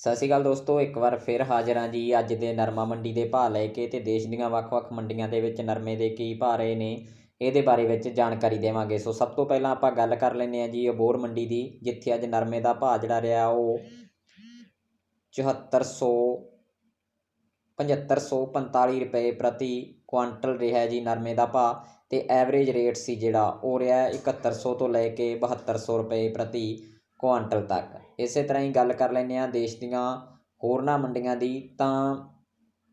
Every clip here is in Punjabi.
ਸਤਿ ਸ਼੍ਰੀ ਅਕਾਲ ਦੋਸਤੋ, ਇੱਕ ਵਾਰ ਫਿਰ ਹਾਜ਼ਰ ਹਾਂ ਜੀ ਅੱਜ ਦੇ ਨਰਮਾ ਮੰਡੀ ਦੇ ਭਾਅ ਲੈ ਕੇ ਤੇ ਦੇਸ਼ ਦੀਆਂ ਵੱਖ-ਵੱਖ ਮੰਡੀਆਂ ਦੇ ਵਿੱਚ ਨਰਮੇ ਦੇ ਕੀ ਭਾਅ ਰਹੇ ਨੇ, ਇਹਦੇ ਬਾਰੇ ਵਿੱਚ ਜਾਣਕਾਰੀ ਦੇਵਾਂਗੇ। ਸੋ ਸਭ ਤੋਂ ਪਹਿਲਾਂ ਆਪਾਂ ਗੱਲ ਕਰ ਲੈਂਦੇ ਹਾਂ ਜੀ ਅਬੋਰ ਮੰਡੀ ਦੀ, ਜਿੱਥੇ ਅੱਜ ਨਰਮੇ ਦਾ ਭਾਅ ਜਿਹੜਾ ਰਿਹਾ ਉਹ 7400 7545 ਰੁਪਏ ਪ੍ਰਤੀ ਕੁਆਂਟਲ ਰਿਹਾ ਜੀ ਨਰਮੇ ਦਾ ਭਾਅ ਤੇ ਐਵਰੇਜ ਰੇਟ ਸੀ ਜਿਹੜਾ, ਉਹ ਰਿਹਾ 7100 ਤੋਂ ਲੈ ਕੇ 7200 ਰੁਪਏ ਪ੍ਰਤੀ ਕੁਆਂਟਲ ਤੱਕ। ਇਸੇ ਤਰ੍ਹਾਂ ਹੀ ਗੱਲ ਕਰ ਲੈਂਦੇ ਹਾਂ ਦੇਸ਼ ਦੀਆਂ ਹੋਰਨਾਂ ਮੰਡੀਆਂ ਦੀ, ਤਾਂ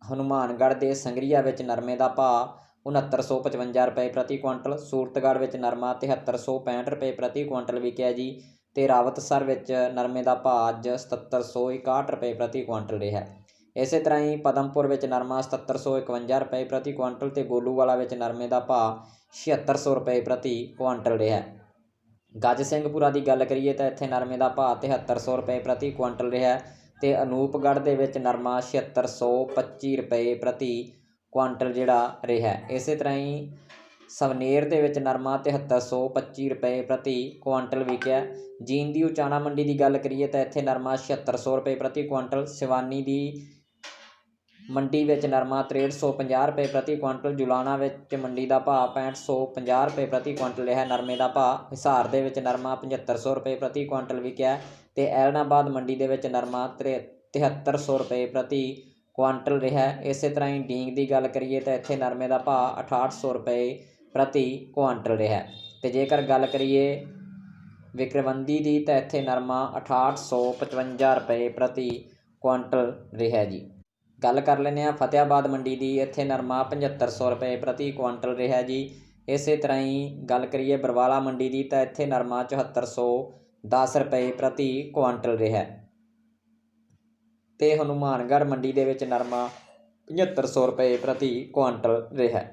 ਹਨੂਮਾਨਗੜ੍ਹ ਦੇ ਸੰਗਰੀਆ ਵਿੱਚ ਨਰਮੇ ਦਾ ਭਾਅ 6955 ਰੁਪਏ ਪ੍ਰਤੀ ਕੁਇੰਟਲ ਸੂਰਤਗੜ੍ਹ ਵਿੱਚ ਨਰਮਾ 7365 ਰੁਪਏ ਪ੍ਰਤੀ ਕੁਇੰਟਲ ਵਿਕਿਆ ਜੀ, ਤੇ ਰਾਵਤਸਰ ਵਿੱਚ ਨਰਮੇ ਦਾ ਭਾਅ ਅੱਜ 7761 ਰੁਪਏ ਪ੍ਰਤੀ ਕੁਆਂਟਲ ਰਿਹਾ। ਇਸੇ ਤਰ੍ਹਾਂ ਹੀ ਪਦਮਪੁਰ ਵਿੱਚ ਨਰਮਾ 7751 ਰੁਪਏ ਪ੍ਰਤੀ ਕੁਇੰਟਲ ਤੇ ਗੋਲੂਵਾਲਾ ਵਿੱਚ ਨਰਮੇ ਦਾ ਭਾਅ 7600 ਰੁਪਏ ਪ੍ਰਤੀ ਕੁਆਂਟਲ ਰਿਹਾ। ਗੱਜ ਸਿੰਘਪੁਰਾ ਦੀ ਗੱਲ ਕਰੀਏ ਤਾਂ ਇੱਥੇ ਨਰਮੇ ਦਾ ਭਾਅ 7300 ਰੁਪਏ ਪ੍ਰਤੀ ਕੁਇੰਟਲ ਰਿਹਾ ਤੇ ਅਨੂਪਗੜ੍ਹ ਦੇ ਵਿੱਚ ਨਰਮਾ 7625 ਰੁਪਏ ਪ੍ਰਤੀ ਕੁਆਂਟਲ ਜਿਹੜਾ ਰਿਹਾ ਇਸੇ ਤਰ੍ਹਾਂ ਹੀ ਸਵਨੇਰ ਦੇ ਵਿੱਚ ਨਰਮਾ 7325 ਰੁਪਏ ਪ੍ਰਤੀ ਕੁਆਂਟਲ ਵਿਕਿਆ ਜੀਨ ਦੀ ਉਚਾਣਾ ਮੰਡੀ ਦੀ ਗੱਲ ਕਰੀਏ ਤਾਂ ਇੱਥੇ ਨਰਮਾ 7600 ਰੁਪਏ ਪ੍ਰਤੀ ਕੁਇੰਟਲ, ਸਿਵਾਨੀ ਦੀ ਮੰਡੀ ਵਿੱਚ ਨਰਮਾ 6350 ਰੁਪਏ ਪ੍ਰਤੀ ਕੁਇੰਟਲ, ਜੁਲਾਣਾ ਵਿੱਚ ਮੰਡੀ ਦਾ ਭਾਅ 6550 ਰੁਪਏ ਪ੍ਰਤੀ ਕੁਇੰਟਲ ਰਿਹਾ, ਨਰਮੇ ਦਾ ਭਾਅ ਹਿਸਾਰ ਦੇ ਵਿੱਚ ਨਰਮਾ 7500 ਰੁਪਏ ਪ੍ਰਤੀ ਕੁਇੰਟਲ ਵਿਕਿਆ ਤੇ ਐਲਨਾਬਾਦ ਮੰਡੀ ਦੇ ਵਿੱਚ ਨਰਮਾ 7300 ਰੁਪਏ ਪ੍ਰਤੀ ਕੁਆਂਟਲ ਰਿਹਾ। ਇਸੇ ਤਰ੍ਹਾਂ ਹੀ ਡੀਂਗ ਦੀ ਗੱਲ ਕਰੀਏ ਤਾਂ ਇੱਥੇ ਨਰਮੇ ਦਾ ਭਾਅ 6800 ਰੁਪਏ ਪ੍ਰਤੀ ਕੁਆਂਟਲ ਰਿਹਾ। ਤੇ ਜੇਕਰ ਗੱਲ ਕਰੀਏ ਵਿਕਰਵੰਦੀ ਦੀ ਤਾਂ ਇੱਥੇ ਨਰਮਾ 6855 ਰੁਪਏ ਪ੍ਰਤੀ ਕੁਇੰਟਲ ਰਿਹਾ ਜੀ। ਗੱਲ ਕਰ ਲੈਂਦੇ ਹਾਂ, ਫਤਿਆਬਾਦ ਮੰਡੀ ਦੀ, ਇੱਥੇ ਨਰਮਾ 7500 ਰੁਪਏ ਪ੍ਰਤੀ ਕੁਆਂਟਲ ਰਿਹਾ ਜੀ। ਇਸੇ ਤਰ੍ਹਾਂ ਹੀ ਗੱਲ ਕਰੀਏ ਬਰਵਾਲਾ ਮੰਡੀ ਦੀ, ਤਾਂ ਇੱਥੇ ਨਰਮਾ 7410 ਰੁਪਏ ਪ੍ਰਤੀ ਕੁਆਂਟਲ ਰਿਹਾ। ਤੇ ਹਨੂਮਾਨਗੜ੍ਹ ਮੰਡੀ ਦੇ ਵਿੱਚ ਨਰਮਾ 7500 ਰੁਪਏ ਪ੍ਰਤੀ ਕੁਆਂਟਲ ਰਿਹਾ।